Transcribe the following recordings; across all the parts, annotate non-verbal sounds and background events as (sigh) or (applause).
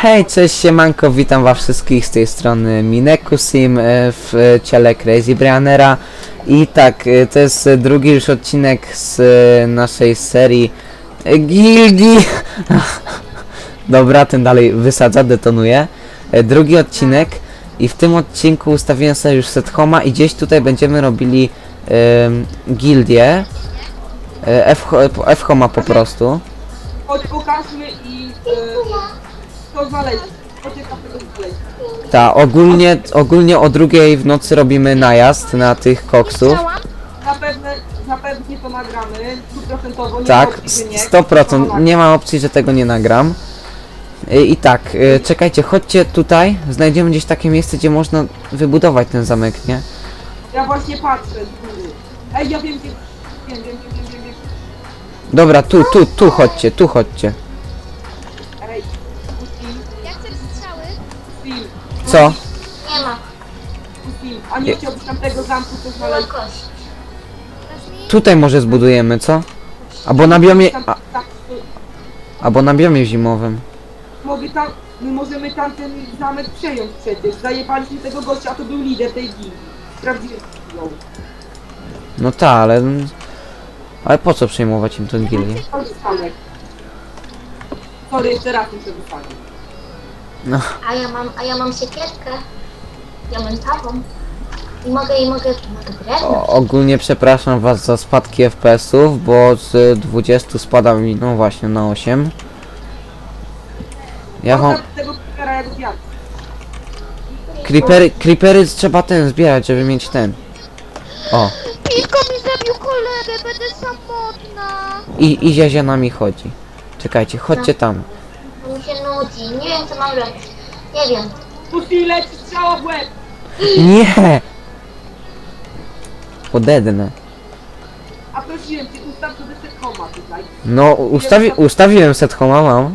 Hej, cześć, siemanko, witam was wszystkich z tej strony Minekusim e, w ciele Crazy Brianera. I tak, e, to jest drugi już odcinek z e, naszej serii Gildii (laughs) Dobra, ten dalej wysadza, detonuje. Drugi odcinek. I w tym odcinku ustawiłem sobie już set homa i gdzieś tutaj będziemy robili em, gildię e, F, F homa po prostu. Chodź pokażmy i e, to znaleźć. Chodźcie znaleźć. Ta, ogólnie, ogólnie o drugiej w nocy robimy najazd na tych koksów. Na pewno, na pewno to nagramy, stuprocentowo. nie Tak, ma opcji, że nie. s- 100%. Nie ma opcji, że tego nie nagram. I, i tak, y, czekajcie, chodźcie tutaj. Znajdziemy gdzieś takie miejsce, gdzie można wybudować ten zamek, nie? Ja właśnie patrzę z góry. Ej, ja wiem, gdzie... Wiem, wiem, wiem, wiem, wiem, wiem. Dobra, tu, tu, tu chodźcie, tu chodźcie. Co? Nie ma. A nie chciałbyś tam tego zamku coś znaleźć? Tutaj może zbudujemy, co? Albo na biomie, Tam, a, tak, albo na biomie zimowym. mogę tam... My możemy tam ten zamek przejąć przecież. Zajebaliśmy tego gościa, a to był lider tej gildii. Sprawdziłem ją. No ta, ale... Ale po co przejmować im tę gildię? Cały zamek. Sorry, jeszcze raz muszę wysadzić. No, A ja mam, a ja mam siekierkę diamentową. I mogę, i mogę, mogę drewno. o, ogólnie przepraszam was za spadki FPS-ów, bo z 20 spada mi, no właśnie, na 8. Ja wam... Zostaw tego creepera jak wiatr. Creepery, creepery trzeba ten zbierać, żeby mieć ten. O, Piwko mi zabił kolegę, będę samotna. i, i Ziazia nami chodzi. Czekajcie, chodźcie tam. Się nudzi. Nie wiem, co mam robić. Nie wiem. Pusti leci strzała w łeb! Nie! Podednę. A prosiłem cię, ustaw sobie set homa tutaj. No, ustawi, ustawiłem set homa, mam.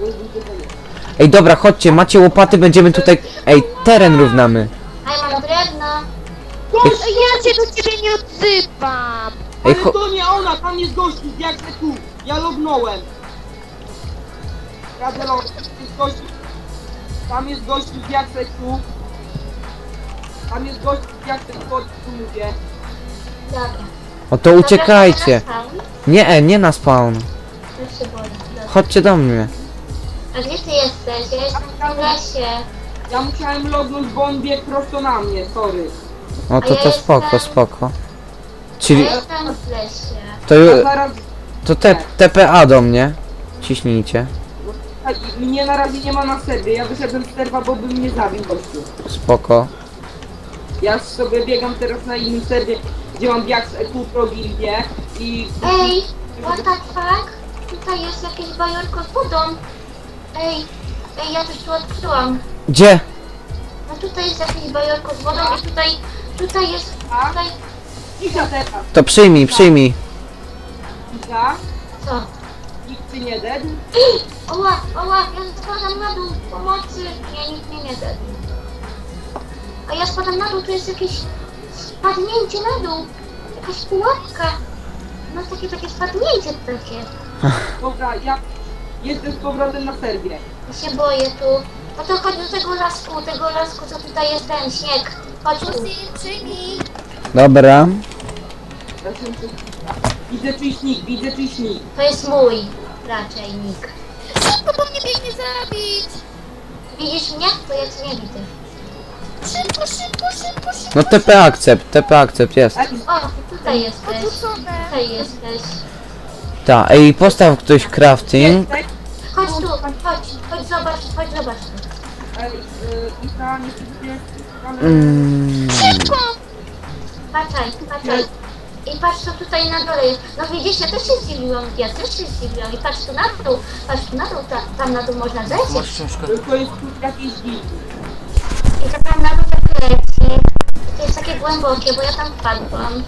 Bo już widzę, że nie. Ej, dobra, chodźcie, macie łopaty, będziemy tutaj... Ej, teren równamy. A ja mam drewno. Ej, Ej, ja się do ciebie nie odzywam. ej, Ale cho to nie ona, tam jest gościu jak tu. Ja lognąłem. Radę log, jest gościu. Tam jest gościu z jak tu. Tam jest gościu z jak tu, mówię. Dobra. o to uciekajcie. Dobra, to na spawn. Nie, e, nie na spawn. Już się boję. Dobra. Chodźcie do mnie. A gdzie ty jesteś? Ja jestem w lesie. Ja musiałem lognąć, bo on biegł prosto na mnie, sorry. O, to to spoko, spoko. Ja Czyli jestem w lesie. to, ju- zaraz... to te, TPA do mnie. Ciśnijcie. Słuchaj, Mnie na razie nie ma na serwie, ja wyszedłem z serwa, bo by mnie zabił gościu. Spoko. Ja sobie biegam teraz na innym serwie, gdzie mam bieg z EQ Pro Gildię i... Ej, what the fuck? Tutaj jest jakieś bajorko z wodą. Ej, ej, ja coś tu odkryłam. Gdzie? No tutaj jest jakieś bajorko z wodą i tutaj, tutaj jest, A? tutaj, Kisza teraz, To przyjmij, przyjmij. Kisza, co? Ty nie dead. Oła, oła, ja spadam na dół, pomocy. Nie, nikt mnie nie da. A ja spadam na dół, tu jest jakieś spadnięcie na dół. Jakaś pułapka. No takie, takie spadnięcie takie. (laughs) Dobra, ja jestem z powrotem na serwie. Ja się boję tu. No to chodź do tego lasku, tego lasku, co tutaj jest ten śnieg. Chodź tu. Przyjmij. Dobra. Się. Widzę czyjś nick, widzę czyjś nick. To jest mój raczej nick. Szybko po mnie biegnie zabić. Widzisz mnie? To ja cię nie widzę. Szybko, szybko, szybko, szybko. No TP akcept, TP akcept jest. O, tutaj jesteś. Odrzucone. Tutaj jesteś. Ta, ej, postaw ktoś crafting. jesteś? Chodź tu, chodź, chodź zobacz, chodź zobacz. Ej, Isa, nie chcę ale... Mm, Szybko. Patrzaj, patrzaj. I patrz co tutaj na dole jest. No widzisz, ja też się zdziwiłam, ja też się zdziwiłam. I patrz tu na dół, patrz tu na dół, ta, tam na dół można zejść. To jest tu jakiś gildii. I to tam na dół tak leci. To jest takie głębokie, bo ja tam wpadłam.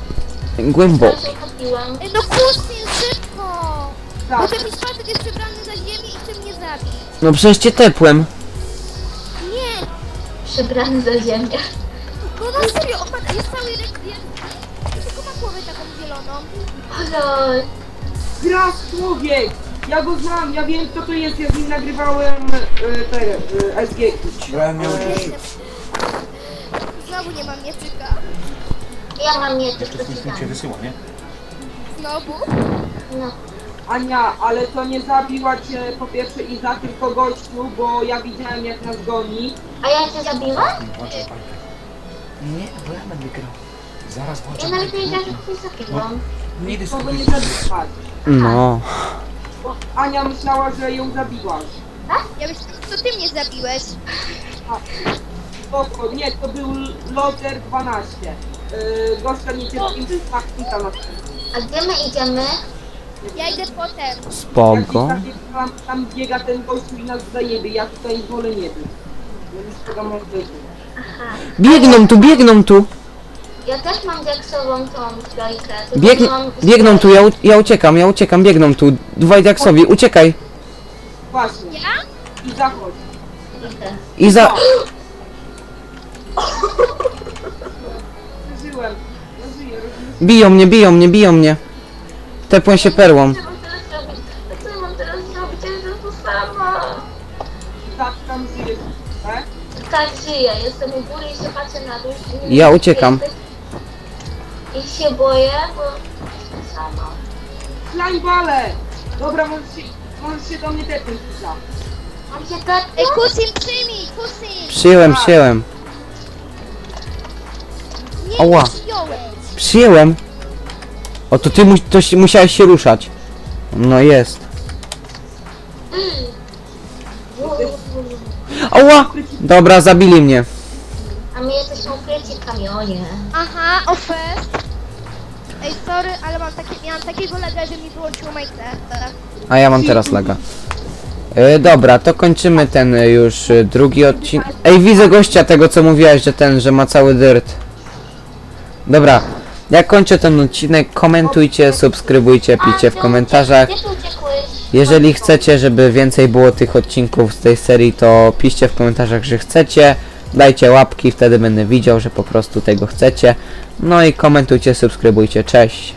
głęboko. Tam się utopiłam. Ej, no Pussy, szybko. Bo Tak, ten facet jest przebrany za ziemię i chce mnie zabić. No przecież cię tepłem. Nie. Przybrany za ziemię. No na serio, on ma, jest cały Tylko lol. gra człowiek! Ja go znam, ja wiem kto to jest, ja z nim nagrywałem e, te e, SG. Brałem miał Znowu nie mam mieczyka. Ja mam mieczyk Jeszcze twój syn cię przeczytany. wysyła, nie? Znowu? No. Ania, ale to nie zabiła cię po pierwsze Iza, tylko gościu, bo ja widziałem jak nas goni. A ja cię zabiłam? Włączam walkę. Nie, bo ja będę grał. Zaraz Ja włączam nawet nie wiedziałam, walkę. że cię zabiłam. Nie Kogo dyskutuj. nie zabiłaś. No. Bo Ania myślała, że ją zabiłaś. Ja myślałam, że to ty mnie zabiłeś. Spoko, nie, to był Loter 12. Yy, gościa niecierpliwy Machnika na A gdzie my idziemy? Ja idę potem. Spoko. tam, tam, tam biega ten gościu i nas zajebie, ja tutaj wolę nie być. Ja już tego mam wyżej. Aha. Biegną tu, biegną tu. Ja też mam diaksową tą zbrojkę. tylko Bieg, mam biegną tu, ja, u- ja uciekam, ja uciekam, biegną tu. Dwaj Jacksowi, uciekaj. Właśnie. Ja? I zachodź. Idę. I za... Przeżyłem. Ja żyję, rozumiesz? Biją mnie, biją mnie, biją mnie. Tepłem się perłą. Co mam teraz zrobić? A Co ja mam teraz zrobić? Ja jestem tu sama. Tak, tam żyjesz, tak? Tak żyję. Jestem u góry i się patrzę na dół. i nie Ja wiem, gdzie uciekam. jesteś. I się boję, bo sama. Slajbale! Dobra, możesz się, możesz się do mnie tepnąć, Iza. Mam się tak... Ej, Kusim, przyjmij! Kusim! Przyjąłem, przyjąłem. Nie, Ała. przyjąłeś. Przyjęłem. O, to ty mu, to się, musiałeś się ruszać. No jest. Ała! Dobra, zabili mnie. A my jesteśmy ukryci w kamionie. Aha, ofes. Sorry, ale mam miałam takiego laga, że mi wyłączyło. A ja mam teraz laga. E, dobra, to kończymy ten e, już e, drugi odcinek. Ej, widzę gościa tego, co mówiłaś, że ten, że ma cały dyrt. Dobra, jak kończę ten odcinek, komentujcie, subskrybujcie, piszcie w A, komentarzach. Uciekłeś? Jeżeli chcecie, żeby więcej było tych odcinków z tej serii, to piszcie w komentarzach, że chcecie. Dajcie łapki, wtedy będę widział, że po prostu tego chcecie. No i komentujcie, subskrybujcie. Cześć.